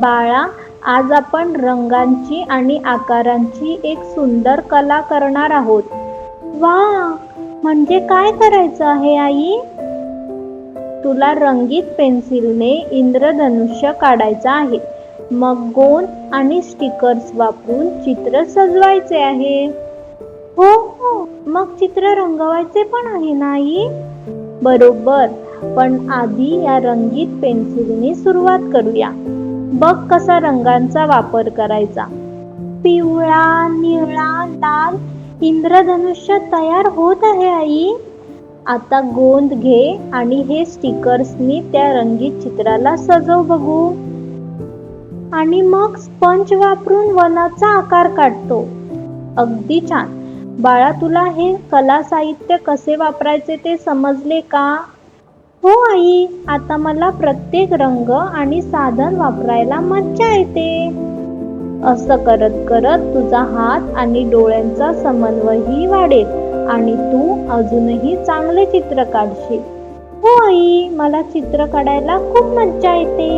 बाळा आज आपण रंगांची आणि आकारांची एक सुंदर कला करणार आहोत. वा म्हणजे काय करायचं आहे आई? तुला रंगीत पेन्सिलने इंद्रधनुष्य काढायचं आहे. मग गोंद आणि स्टिकर्स वापरून चित्र सजवायचे आहे. हो हो. मग चित्र रंगवायचे पण आहे ना आई? बरोबर. पण आधी या रंगीत पेन्सिलने सुरुवात करूया. बघ कसा रंगांचा वापर करायचा. पिवळा निळा लाल इंद्रधनुष्य तयार होत आहे आई. आता गोंद घे आणि हे स्टिकर्सनी त्या रंगीत चित्राला सजव बघू. आणि मग स्पंज वापरून वनाचा आकार काढतो. अगदी छान. बाळा तुला हे कला साहित्य कसे वापरायचे ते समजले का? आई आता मला प्रत्येक रंग आणि साधन वापरायला मज्जा येते. असं करत करत तुझा हात आणि डोळ्यांचा समन्वयही वाढेल आणि तू अजूनही चांगले चित्र काढशील. हो आई मला चित्र काढायला खूप मज्जा येते.